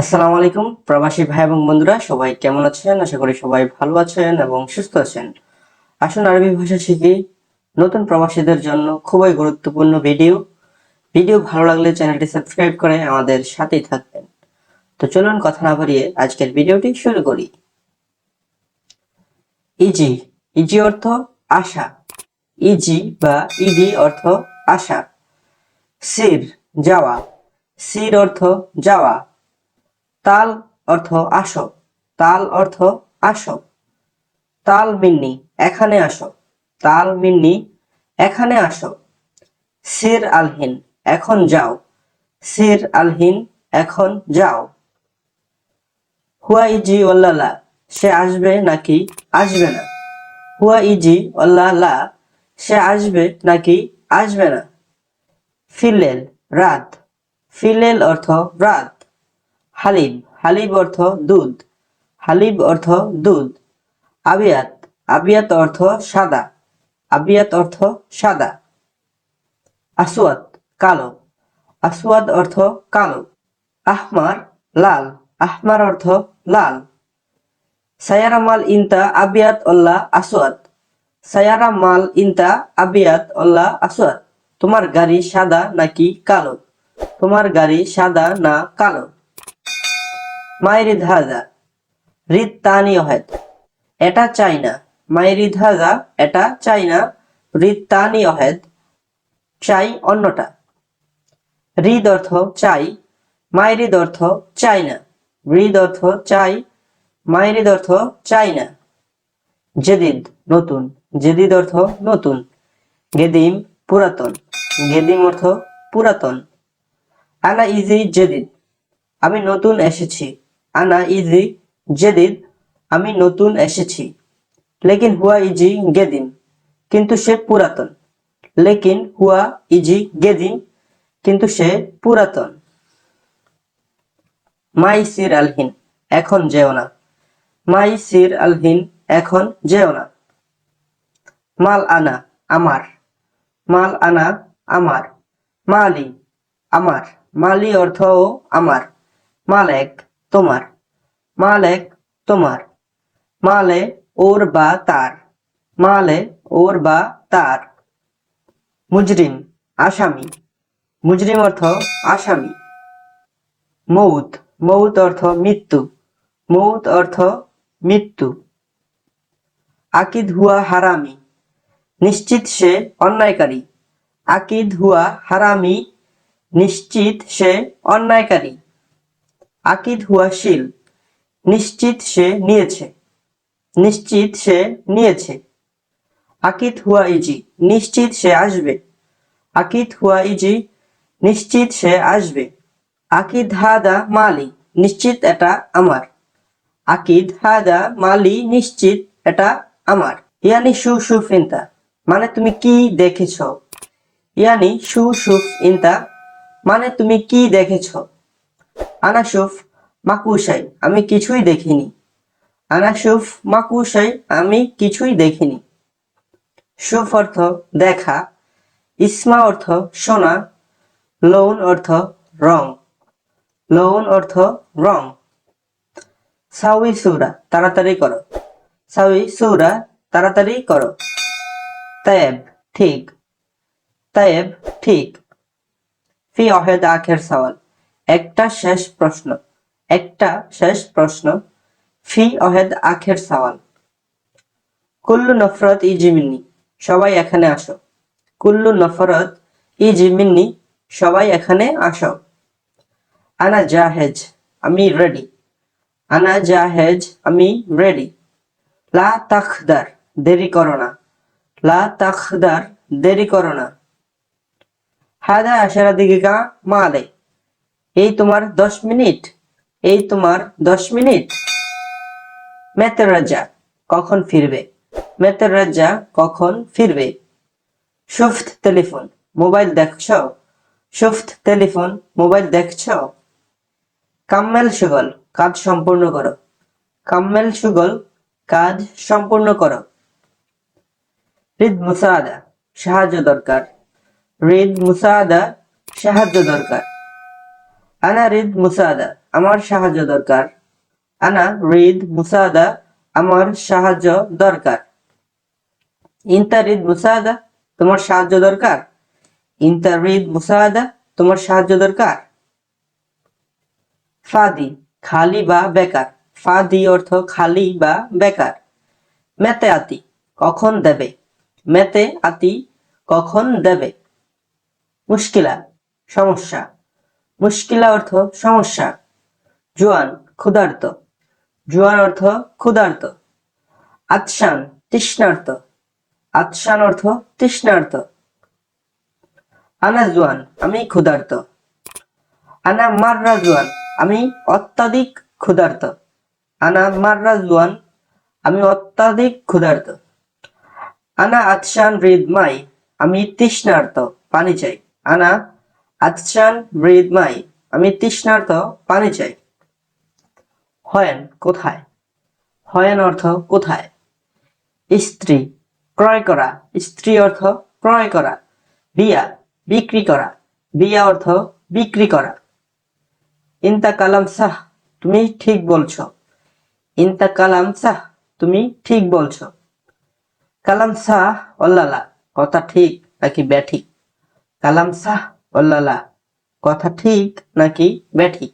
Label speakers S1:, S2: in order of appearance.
S1: আসসালামু আলাইকুম, প্রবাসী ভাই এবং বন্ধুরা, সবাই কেমন আছেন? আশা করি সবাই ভালো আছেন এবং সুস্থ আছেন। আসুন আরবি ভাষা শিখি। নতুন প্রবাসীদের জন্য খুবই গুরুত্বপূর্ণ ভিডিও। ভিডিও ভালো লাগলে চ্যানেলটি সাবস্ক্রাইব করে আমাদের সাথেই থাকবেন। তো চলুন কথা না বাড়িয়ে আজকের ভিডিওটি শুরু করি। ইজি ইজি অর্থ আশা। ইজি বা ইজি অর্থ আশা। সির, যাওয়া। সির অর্থ যাওয়া। তাল অর্থ আসো, তাল অর্থ আসো। তাল মিন্নি, এখানে আসো। তাল মিন্নি, এখানে আসো। সির আলহিন এখন যাও। সির আলহিন এখন যাও। হুয়া ইজি ওল্লালা সে আসবে নাকি আসবে না? হুয়া ইজি ওল্লালা সে আসবে নাকি আসবে না? ফিলেল, রাত। ফিলেল অর্থ রাত। হালিব হালিব অর্থ দুধ হালিব অর্থ দুধ, আবিয়াত আবিয়াত অর্থ সাদা, আবিয়াত অর্থ সাদা। আসওয়াদ, কালো, আসওয়াদ অর্থ কালো। আহমার, লাল, আহমার অর্থ লাল। সায়ারা মাল ইনতা আবিয়াত অল্লাহ আসওয়াদ। সায়ারা মাল ইনতা আবিয়াত অল্লাহ আসওয়াদ। তোমার গাড়ি সাদা নাকি কালো? তোমার গাড়ি সাদা না কালো? মাইরিদ হাজা, রিদ তানি অহেদ এটা চাই না মাইরিদ হাজা, এটা চাই না রিদ তানি অহেদ চাই অন্যটা। হৃদ অর্থ চাই, মাইরিদ অর্থ চাই না হৃদ অর্থ চাই, মাইরিদ অর্থ চাই না জেদিদ নতুন। জেদিদ অর্থ নতুন। গেদিম পুরাতন। গেদিম অর্থ পুরাতন। আনা ইজি জেদিদ। আমি নতুন এসেছি। আনা ইজি জেদিদ আমি নতুন এসেছি। লেকিন হুয়া ইজি গেদিম কিন্তু সে পুরাতন। লেকিন হুয়া ইজি গেদিন, কিন্তু সে পুরাতন। মাই সির আলহিন এখন যেও না। মাই সির আলহিন এখন যেও না। মাল আনা আমার, মাল আনা আমার। মালি আমার, মালি অর্থ আমার। মালেক তোমার মালেক তোমার, মালে ওর বা তার, মালে ওর বা তার। মুজরিম, আসামি। মুজরিম অর্থ আসামি। মৌত মৌত অর্থ মৃত্যু। মৌত অর্থ মৃত্যু। আকিদ হুয়া হারামি। নিশ্চিত সে অন্যায়কারী। আকিদ হুয়া হারামি। নিশ্চিত সে অন্যায়কারী। আকিদ হুয়া শিল নিশ্চিত সে নিয়েছে। নিশ্চিত সে নিয়েছে। আকিদ হুয়া ইজি নিশ্চিত সে আসবে। আকিদ হুয়া ইজি নিশ্চিত সে আসবে। আকিদ হাদা মালি, নিশ্চিত এটা আমার। আকিদ হাদা মালি, নিশ্চিত এটা আমার। ইয়ানি সু সুফ ইন্তা মানে তুমি কি দেখেছ? ইয়ানি সু সুফ ইন্তা মানে তুমি কি দেখেছ? আনাসুফ মাকুশাই আমি কিছুই দেখিনি। আনাসুফ মাকুশাই আমি কিছুই দেখিনি। সুফ অর্থ দেখা, ইসমা অর্থ শোনা, লৌন অর্থ রং, লৌন অর্থ রং। সাউই সুরা, তাড়াতাড়ি করো। সাউই সুরা, তাড়াতাড়ি করো। তায়েব, ঠিক। তায়েব, ঠিক। ফি অহেদ আখের সওয়াল। একটা শেষ প্রশ্ন, একটা শেষ প্রশ্ন, ফি অহেদ আখের সওয়াল। কুল্লু নফরত ই জিমিন্নি, সবাই এখানে আসো। কুল্লু নফরত ই জিমিন্নি, সবাই এখানে আসো। আনা জাহেজ, আমি রেডি আনা জাহেজ, আমি রেডি লা তাখদার, দেরি করো না। লা তাখদার, দেরি করো না। হাদা আশারা দিকে মা মালে। এই তোমার দশ মিনিট, এই তোমার দশ মিনিট। মেতের রাজা কখন ফিরবে? মেতের রাজা কখন ফিরবে? সুফট টেলিফোন, মোবাইল দেখছ? সুফট টেলিফোন, মোবাইল দেখছ? কাম্মেল সুগল, কাজ সম্পূর্ণ করো। কাম্মেল সুগল, কাজ সম্পূর্ণ করো। রিদ মুসাদা, সাহায্য দরকার। রিদ মুসাদা, সাহায্য দরকার। আনা রিদ মুসাদা, আমার সাহায্য দরকার। আনা রিদ মুসাদা, আমার সাহায্য দরকার। ইনতা রিদ মুসাদা, তোমার সাহায্য দরকার? ইনতা রিদ মুসাদা, তোমার সাহায্য দরকার? ফাদি, খালি বা বেকার। ফাদি অর্থ খালি বা বেকার। মেতে আতি, কখন দেবে? মেতে আতি, কখন দেবে? মুশকিলা, সমস্যা। মুশকিলা অর্থ সমস্যা। জোয়ান, ক্ষুধার্ত। জোয়ান অর্থ ক্ষুধার্ত। আতশান, তৃষ্ণার্ত। আতশান অর্থ তৃষ্ণার্ত। আনা জোয়ান, আমি ক্ষুধার্ত। আনা মাররা জোয়ান, আমি অত্যাধিক ক্ষুধার্ত। আনা মাররা জোয়ান, আমি অত্যাধিক ক্ষুধার্ত। আনা আতশান রিদ মাই আমি তৃষ্ণার্ত, পানি চাই। আনা আতশান রিদ মাই, আমি তৃষ্ণার্থ পানি চাই। হয়েন কোথায়? হয়েন অর্থ কোথায়? স্ত্রী, ক্রয় করা। স্ত্রী অর্থ ক্রয় করা। বিয়া, বিক্রি করা। বিয়া অর্থ বিক্রি করা। ইন্তা কালাম সাহ, তুমি ঠিক বলছো। ইন্তা কালাম সাহ, তুমি ঠিক বলছো। কালাম সাহ, অল্লালা, কথা ঠিক নাকি ব্যাঠিক? কালাম সাহ অল্লালা কথা ঠিক নাকি ব্যাঠিক